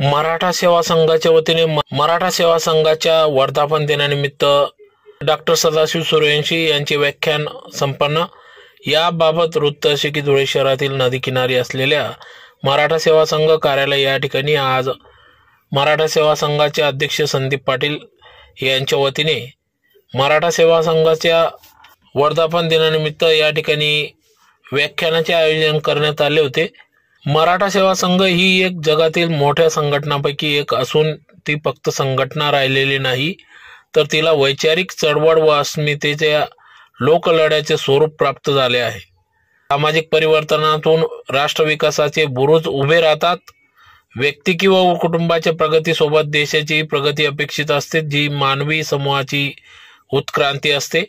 मराठा सेवा संघाच्या वतीने म- मराठा सेवा संघाच्या वर्धापन दिनानिमित्त डॉक्टर सदाशिव सूर्यवंशी यांचे व्याख्यान संपन्न. याबाबत वृत्त असे की धुळे शहरातील नदीकिनारी असलेल्या मराठा सेवा संघ कार्यालय या ठिकाणी आज मराठा सेवा संघाचे अध्यक्ष संदीप पाटील यांच्या वतीने मराठा सेवा संघाच्या वर्धापन दिनानिमित्त या ठिकाणी व्याख्यानाचे आयोजन करण्यात आले होते. मराठा सेवा संघ ही एक जगातील मोठ्या संघटनांपैकी एक असून ती फक्त संघटना राहिलेली नाही तर तिला वैचारिक चळवळ व अस्मितेच्या लोकलढ्याचे स्वरूप प्राप्त झाले आहे. सामाजिक परिवर्तनातून राष्ट्रविकासाचे बुरुज उभे राहतात. व्यक्ती किंवा कुटुंबाच्या प्रगतीसोबत देशाची प्रगती अपेक्षित असते जी मानवी समूहाची उत्क्रांती असते.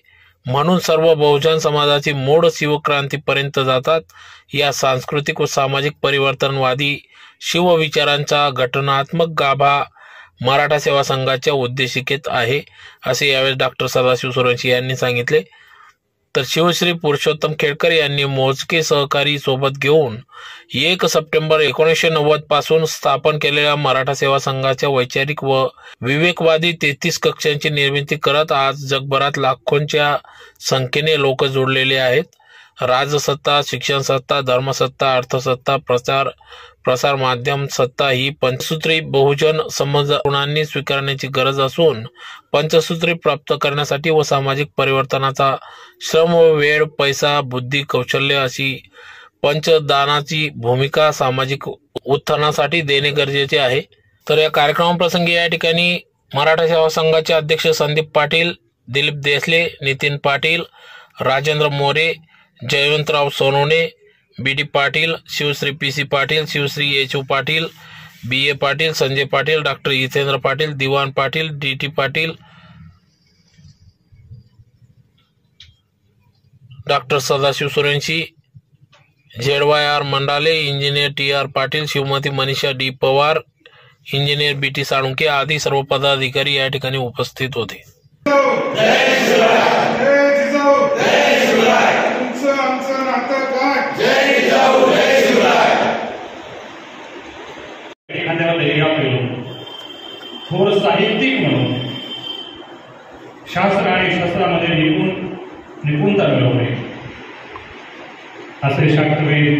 म्हणून सर्व बहुजन समाजाची मूळ शिवक्रांतीपर्यंत जातात. या सांस्कृतिक व सामाजिक परिवर्तनवादी शिवविचारांचा घटनात्मक गाभा मराठा सेवा संघाच्या उद्देशिकेत आहे असे यावेळी डॉक्टर सदाशिव सुरवंशी यांनी सांगितले. तर शिवश्री पुरुषोत्तम खेडकर यांनी मोजके सहकारी सोबत घेऊन एक सप्टेंबर एकोणीसशे नव्वदपासून स्थापन केलेल्या मराठा सेवा संघाच्या वैचारिक व विवेकवादी तेहतीस कक्षांची निर्मिती करत आज जगभरात लाखोंच्या संख्येने लोक जोडलेले आहेत. राजसत्ता शिक्षण सत्ता धर्मसत्ता अर्थसत्ता प्रचार प्रसार माध्यम सत्ता ही पंचसूत्री बहुजन समजांनी स्वीकारण्याची गरज असून पंचसूत्री प्राप्त करण्यासाठी व सामाजिक परिवर्तनाचा श्रम व वेळ पैसा बुद्धी कौशल्य अशी पंचदानाची भूमिका सामाजिक उत्थानासाठी देणे गरजेचे आहे. तर या कार्यक्रमाप्रसंगी या ठिकाणी मराठा सेवा संघाचे अध्यक्ष Sandeep Patil Dilip Desale Nitin Patil Rajendra More Jaywantrao Sonawane B D Patil Shivshri P C Patil Shivshri H U Patil B A Patil Sanjay Patil doctor Jitendra Patil Diwan Patil D T Patil doctor Sadashiv Suranshi Z Y R Mandale engineer T R Patil Shivmati Manisha D Pawar engineer B T Salunke आदी सर्व पदाधिकारी या ठिकाणी उपस्थित होते. एखाद्यावर area पेरून थोर साहित्यिक म्हणून शास्त्र आणि शास्त्रामध्ये निपुण निपुणता मिळवणे. असे शास्त्रवेद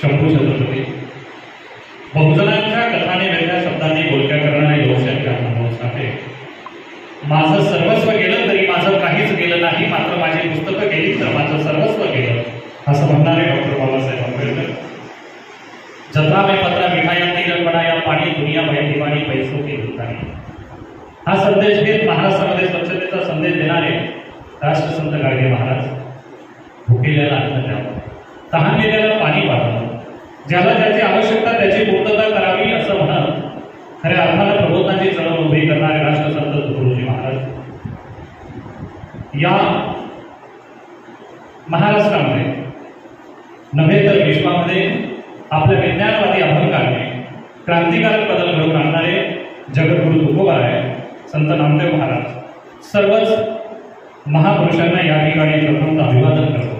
शंभू छत्रपती. बहुजनांच्या कथाने वेगळ्या शब्दांनी बोलक्या करणारे लोकशाही अनुभव आहे माझं सर्वस्व गेलं तरी माझं काहीच गेलं नाही मात्र माझी पुस्तकं गेली तर माझं सर्वस्व गेलं असं म्हणणारे डॉक्टर बाबासाहेब आंबेडकर. जत्रा मे पत्र बनाया पाणी दुनिया भय दिवाणी पैसो के दुकानी हा। संदेश घेत महाराष्ट्रामध्ये स्वच्छतेचा संदेश देणारे राष्ट्रसंत गाडगे महाराज भुकेल्याला अन्न द्यावं तहानलेल्याला पाणी पाहावं ज्याला ज्याची आवश्यकता त्याची पूर्तता करावी असं म्हणत खऱ्या अर्थानं प्रबोधनाची चळवळ उभी करणारे राष्ट्रसंत तुकडोजी महाराज. या महाराष्ट्रामध्ये नव्हे तर विश्वामध्ये आपल्या विज्ञान क्रांतिकारक बदल घडवून आणणारे जगद्गुरु तुकोबाराय संत नामदेव महाराज. सर्वच महापुरुषांना या ठिकाणी प्रथम अभिवादन करतो.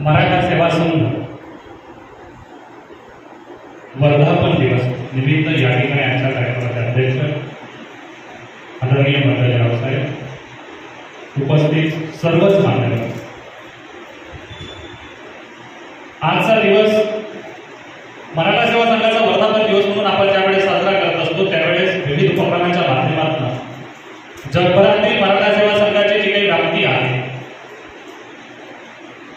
मराठा सेवा संघ वर्धापन दिवस निमित्त या ठिकाणी आजच्या कार्यक्रमाचे अध्यक्ष आदरणीय मंडळी साहेब उपस्थित सर्वच मान्य आजचा दिवस मराठा सेवा संघाचा वर्धापन दिवस म्हणून आपण ज्यावेळेस साजरा करत असतो त्यावेळेस विविध उपक्रमांच्या माध्यमातून जगभरातील मराठा सेवा संघाची जी काही व्याप्ती आहे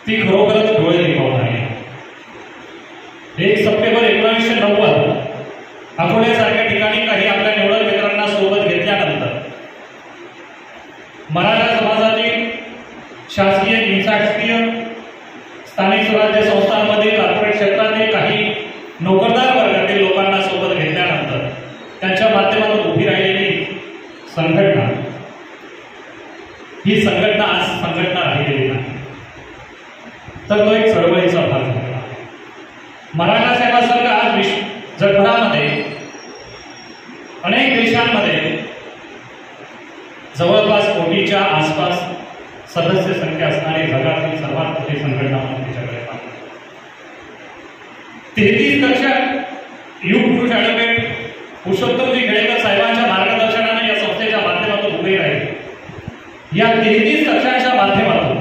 ती खरोखरच डोळे दिखावून आहे. एक सप्टेंबर एकोणीसशे नव्वद अकोल्यासारख्या ठिकाणी काही आपल्या निवडक मित्रांना सोबत घेतल्यानंतर मराठा समाजाची शासकीय निमशासकीय स्थानिक स्वराज्य संस्थांमध्ये कॉर्पोरेट क्षेत्रातील काही नोकरदार वर्गातील लोकांना सोबत घेतल्यानंतर त्यांच्या माध्यमातून उभी राहिलेली संघटना ही संघटना आज संघटना राहिलेली नाही तर तो एक चळवळीचा भाग झाला मराठा सेवा संघ आज विश्व जगभरामध्ये अनेक देशांमध्ये जवळपास कोटीच्या आसपास सदस्य संख्या असणारी जगातील सर्वात मोठी संघटना म्हणून तिच्याकडे पाहतो. तेहतीस कक्षा युग पुरुष ॲडव्होकेट पुरुषोत्तमजी खेडेकर साहेबांच्या मार्गदर्शनाने या संस्थेच्या माध्यमातून उभे राहील या तेहतीस कक्षांच्या माध्यमातून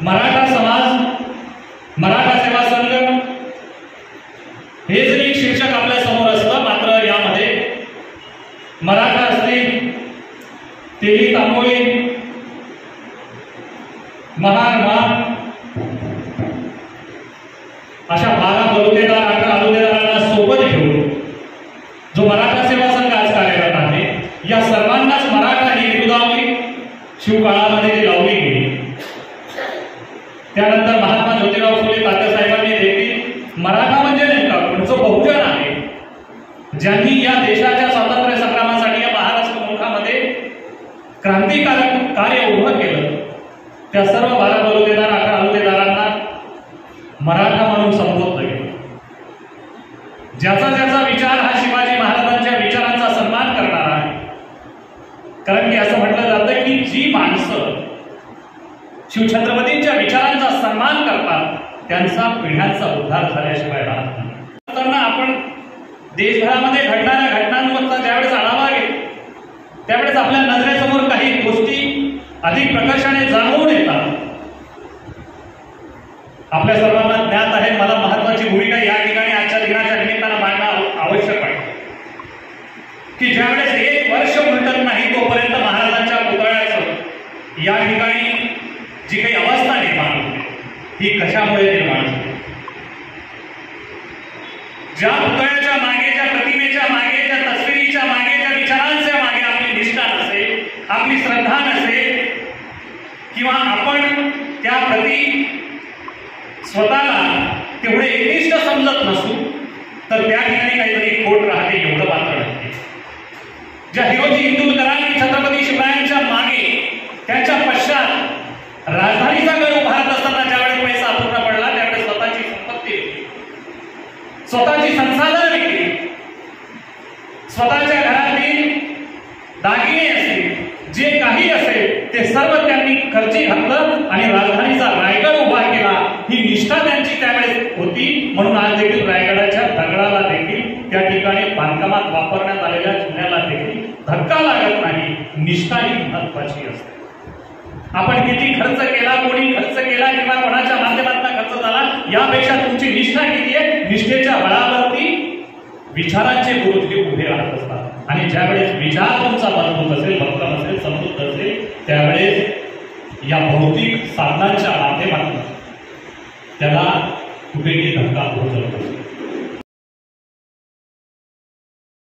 मराठा समाज मराठा सेवा संघ हेच एक शीर्षक आपल्यासमोर असतं मात्र यामध्ये मराठा असतील तेली तांबोळी महान मान अशा बारा बलुतेदार अठरा बलुतेदारांना सोबत घेऊन जो मराठा सेवा संघ आज कार्यरत आहे या सर्वांनाच मराठा ही बिरुदावली शिवकाळामध्ये जी लावली गेली. त्यानंतर महात्मा ज्योतिराव फुले तात्यासाहेबांनी देखील मराठा म्हणजे नेमका पण बहुजन आहे. ज्यांनी या देशाच्या स्वातंत्र्य संग्रामासाठी या महाराष्ट्र मुलखामध्ये क्रांतिकारक कार्य उभं केलं त्या सर्व बारा बलुतेदार अकरा बलुतेदारांना मराठा म्हणून संबोधलं गेलं ज्याचा ज्याचा विचार हा शिवाजी महाराजांच्या विचारांचा सन्मान करणारा आहे. कारण की असं म्हटलं शिवछत्रपतींच्या विचारांचा सन्मान करतात त्यांचा पिढ्यांचा उद्धार झाल्याशिवाय राहत नाही. आपण देशभरामध्ये घडणाऱ्या घटनांवरचा ज्यावेळेस आढावा घेतो त्यावेळेस आपल्या नजरेसमोर काही गोष्टी अधिक प्रकर्षाने जाणवून येतात. आपल्या सर्वांना ज्ञात आहे मला महत्वाची भूमिका या ठिकाणी आजच्या दिनाच्या निमित्तानं मांडणं आवश्यक आहे. की ज्यावेळेस एक वर्ष उलटत नाही तोपर्यंत महाराजांच्या पुतळ्याचं या ठिकाणी जी काही अवस्था निर्माण होते ही कशामुळे निर्माण झाली? ज्या पुतळ्याच्या मागे ज्या प्रतिमेच्या मागे ज्या तस्वीरीच्या मागे ज्या विचारांच्या मागे आपली निष्ठा नसेल आपली श्रद्धा नसेल किंवा आपण त्या प्रती स्वतःला तेवढे एकनिष्ठ समजत नसू तर त्या ठिकाणी काहीतरी खोट राहते एवढं पात्र राहते ज्या हिरोजी इंदुरकरांनी छत्रपती शिवरायांच्या मागे त्यांच्या पश्चात राजधानीचा गड उभारत असताना ज्यावेळेस पैसा अपूर्ण पडला त्यावेळेस स्वतःची संपत्ती स्वतःची संसाधन विकली. स्वतःच्या घरातील दागिने असतील जे काही असेल ते सर्व त्यांनी खर्ची घातलं आणि राजधानीचा रायगड उभा केला. ही निष्ठा त्यांची त्यावेळेस होती. म्हणून आज देखील रायगडाच्या दगडाला देखील त्या ठिकाणी बांधकामात वापरण्यात आलेल्या चुन्याला देखील धक्का लागत नाही. निष्ठा ही महत्वाची असते. आपण किती खर्च केला कोणी खर्च केला किंवा कोणाच्या माध्यमातून खर्च झाला यापेक्षा तुमची निष्ठा किती आहे? निष्ठेच्या बळावरती विचारांचे गुरु हे उभे राहत असतात. आणि ज्यावेळेस विचार तुमचा मजबूत असेल भक्कम असेल समृद्ध असेल त्यावेळेस या भौतिक साधनांच्या माध्यमातून त्याला कुठेही धक्का पोहोचत असतो